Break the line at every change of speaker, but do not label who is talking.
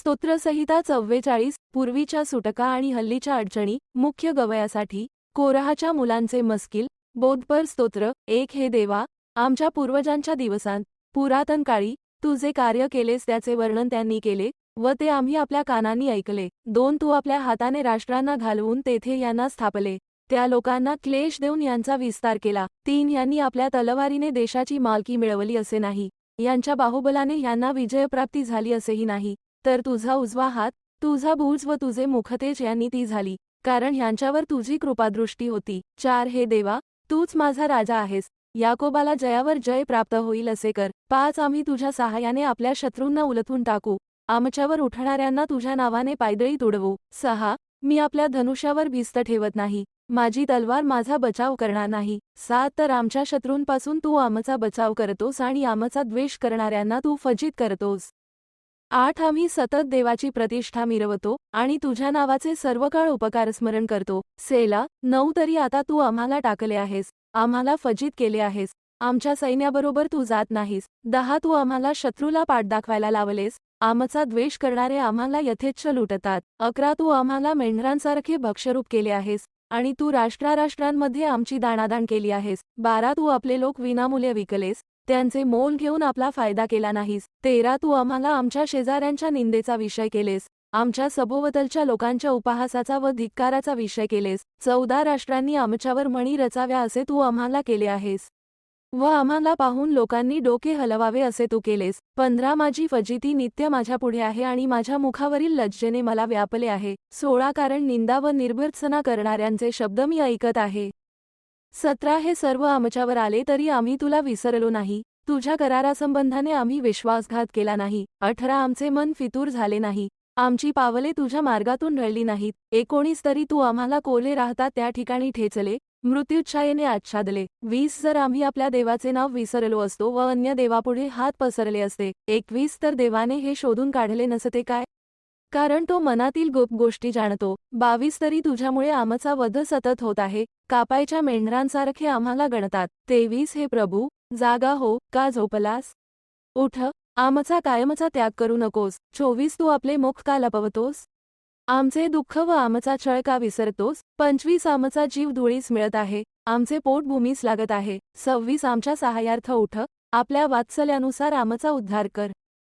स्तोत्रसहिता चव्वेचाळीस पूर्वीच्या सुटका आणि हल्लीच्या अडचणी मुख्य गवयासाठी कोरहाच्या मुलांचे मस्किल बोधपर स्तोत्र एक हे देवा आमच्या पूर्वजांच्या दिवसांत पुरातन काळी तू जे कार्य केलेस त्याचे वर्णन त्यांनी केले व ते आम्ही आपल्या कानांनी ऐकले दोन तू आपल्या हाताने राष्ट्रांना घालवून तेथे यांना स्थापले त्या लोकांना क्लेश देऊन यांचा विस्तार केला तीन यांनी आपल्या तलवारीने देशाची मालकी मिळवली असे नाही यांच्या बाहुबलाने यांना विजयप्राप्ती झाली असेही नाही तर तुझा उजवा हात तुझा भूज व तुझे मुखतेज यांनी ती झाली कारण ह्यांच्यावर तुझी कृपादृष्टी होती. चार हे देवा तूच माझा राजा आहेस. याकोबाला जयावर जय प्राप्त होईल असे कर. पाच आम्ही तुझ्या सहाय्याने आपल्या शत्रूंना उलथून टाकू. आमच्यावर उठणाऱ्यांना तुझ्या नावाने पायदळी तुडवू. सहा मी आपल्या धनुष्यावर भिस्त ठेवत नाही. माझी तलवार माझा बचाव करणार नाही. सात तर आमच्या शत्रूंपासून तू आमचा बचाव करतोस आणि आमचा द्वेष करणाऱ्यांना तू फजित करतोस. आठ आम्ही सतत देवाची प्रतिष्ठा मिरवतो आणि तुझ्या नावाचे सर्व काळ उपकारस्मरण करतो. सेला नऊ तरी आता तू आम्हाला टाकले आहेस. आम्हाला फजित केले आहेस. आमच्या सैन्याबरोबर तू जात नाहीस. दहा तू आम्हाला शत्रूला पाठ दाखवायला लावलेस. आमचा द्वेष करणारे आम्हाला यथेच्छ लुटतात. अकरा तू आम्हाला मेंढरांसारखे भक्षरूप केले आहेस. आणि तू राष्ट्राराष्ट्रांमध्ये आमची दाणादाण केली आहेस. बारा तू आपले लोक विनामूल्य विकलेस. त्यांचे मोल घेऊन आपला फायदा केला नाहीस. तेरा तू आम्हाला आमच्या शेजाऱ्यांच्या निंदेचा विषय केलेस. आमच्या सभोवतलच्या लोकांच्या उपहासाचा व धिक्काराचा विषय केलेस. चौदा राष्ट्रांनी आमच्यावर म्हणी रचाव्या असे तू आम्हाला केले आहेस. व आम्हाला पाहून लोकांनी डोके हलवावे असे तू केलेस. पंधरा माझी फजिती नित्य माझ्या पुढे आहे आणि माझ्या मुखावरील लज्जेने मला व्यापले आहे. सोळा कारण निंदा व निर्भर्त्सना करणाऱ्यांचे शब्द मी ऐकत आहे. सतरा हे सर्व आमच्यावर आले तरी आम्ही तुला विसरलो नाही. तुझ्या करारासंबंधाने आम्ही विश्वासघात केला नाही. अठरा आमचे मन फितूर झाले नाही. आमची पावले तुझ्या मार्गातून ढळली नाहीत. एकोणीस तरी तू आम्हाला कोले राहता त्या ठिकाणी ठेचले मृत्युच्छायेने आच्छादले. वीस जर आम्ही आपल्या देवाचे नाव विसरलो असतो व अन्य देवापुढे हात पसरले असते एकवीस तर देवाने हे शोधून काढले नसते काय? कारण तो मनातील गोप गोष्टी जाणतो. बावीस तरी तुझ्यामुळे आमचा वध सतत होत आहे. कापायच्या मेंढरांसारखे आम्हाला गणतात. तेवीस हे प्रभू जागा हो का झोपलास? उठ आमचा कायमचा त्याग करू नकोस. चोवीस तू आपले मुख का लपवतोस? आमचे दुःख व आमचा छळ का विसरतोस? पंचवीस आमचा जीव धुळीस मिळत आहे. आमचे पोट भूमीस लागत आहे. सव्वीस आमच्या सहाय्यार्थ उठ. आपल्या वात्सल्यानुसार आमचा उद्धार कर.